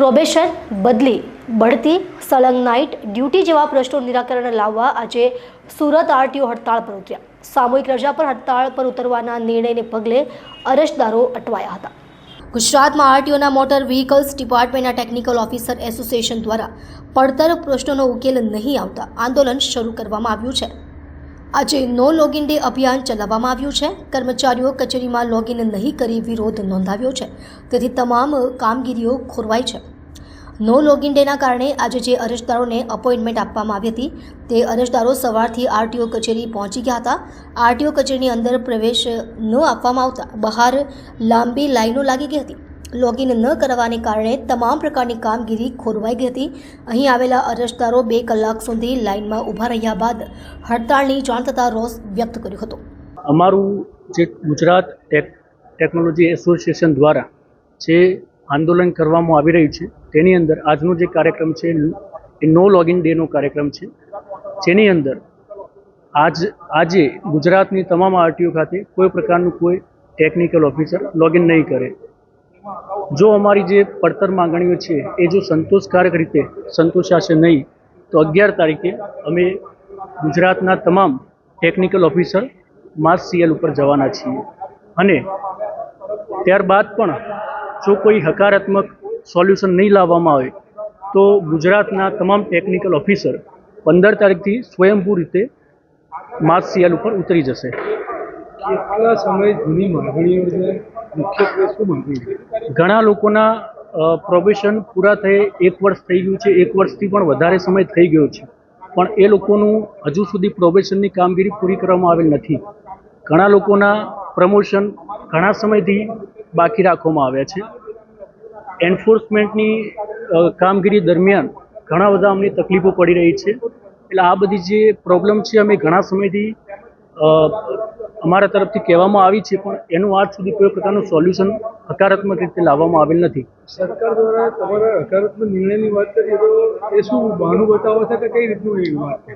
Probation બદલી બઢતી સળંગ નાઇટ ડ્યુટી જેવા પ્રશ્નો નિરાકરણ લાવવા આજે સુરત આરટીઓ હડતાળ પર ઉતર્યા. સામૂહિક રજા પર હડતાળ પર ઉતરવાના નિર્ણયને પગલે અરજદારો અટવાયા હતા. ગુજરાતમાં આરટીઓના મોટર વ્હીકલ્સ ડિપાર્ટમેન્ટના ટેકનિકલ ઓફિસર એસોસિએશન દ્વારા પડતર પ્રશ્નોનો ઉકેલ નહીં આવતા આંદોલન શરૂ કરવામાં આવ્યું છે. આજે નો લોગિન ડે અભિયાન ચલાવવામાં આવ્યું છે. કર્મચારીઓ કચેરીમાં લોગિન નહીં કરી વિરોધ નોંધાવ્યો છે. તેથી તમામ કામગીરીઓ ખોરવાઈ છે. નો લોગિન ડેના કારણે આજે જે અરજદારોને અપોઇન્ટમેન્ટ આપવામાં આવી હતી, તે અરજદારો સવારથી આરટીઓ કચેરી પહોંચી ગયા હતા. આરટીઓ કચેરીની અંદર પ્રવેશ ન આપવામાં આવતા, બહાર લાંબી લાઈનો લાગી ગઈ હતી. લોગિન ન કરવાને કારણે તમામ પ્રકારની કામગીરી ખોરવાઈ ગઈ હતી. અહીં આવેલા અરજદારો બે કલાક સુધી લાઇનમાં ઊભા રહ્યા બાદ હડતાળની જાણ થતાં રોષ વ્યક્ત કર્યો હતો. અમારું જે ગુજરાત ટેક, ટેકનોલોજી એસોસિએશન દ્વારા જે આંદોલન કરવામાં આવી રહ્યું છે તેની અંદર આજનો જે કાર્યક્રમ છે, એ નો લોગિન ડેનો કાર્યક્રમ છે. જેની અંદર આજ, આજે ગુજરાતની તમામ આરટીઓ ખાતે કોઈ પ્રકારનું કોઈ ટેકનિકલ ઓફિસર લોગિન નહીં કરે. જો અમારી જે પડતર માંગણીઓ છે, એ જો સંતોષકારક રીતે સંતોષાશે નહીં, તો અગિયાર તારીખે અમે ગુજરાતના તમામ ટેકનિકલ ઓફિસર માસ સીએલ ઉપર જવાના છીએ. અને ત્યારબાદ પણ જો કોઈ હકારાત્મક સોલ્યુશન નહીં લાવવામાં આવે તો ગુજરાતના તમામ ટેકનિકલ ઓફિસર પંદર તારીખથી સ્વયંભૂ રીતે માર્ચ સીએલ ઉપર ઉતરી જશે. કેટલા સમય જૂની માંગણીઓ છે? મુખ્યત્વે શું માંગણી ઘણા લોકોના પ્રોબેશન પૂરા થયે એક વર્ષ થઈ ગયું છે એક વર્ષથી પણ વધારે સમય થઈ ગયો છે. પણ એ લોકોનું હજુ સુધી પ્રોબેશનની કામગીરી પૂરી કરવામાં આવેલ નથી. ઘણા લોકોના પ્રમોશન ઘણા સમયથી બાકી રાખવામાં આવ્યા છે. એન્ફોર્સમેન્ટની કામગીરી દરમિયાન ઘણા બધા અમને તકલીફો પડી રહી છે. એટલે આ બધી જે પ્રોબ્લેમ છે અમે ઘણા સમયથી અમારા તરફથી કહેવામાં આવી છે, પણ એનું આજ સુધી કોઈ પ્રકારનું સોલ્યુશન હકારાત્મક રીતે લાવવામાં આવેલ નથી. સરકાર દ્વારા તમારા હકારાત્મક નિર્ણયની વાત કરીએ તો એ શું બહાનું બતાવો છે કે કઈ રીતનું એ વાત છે?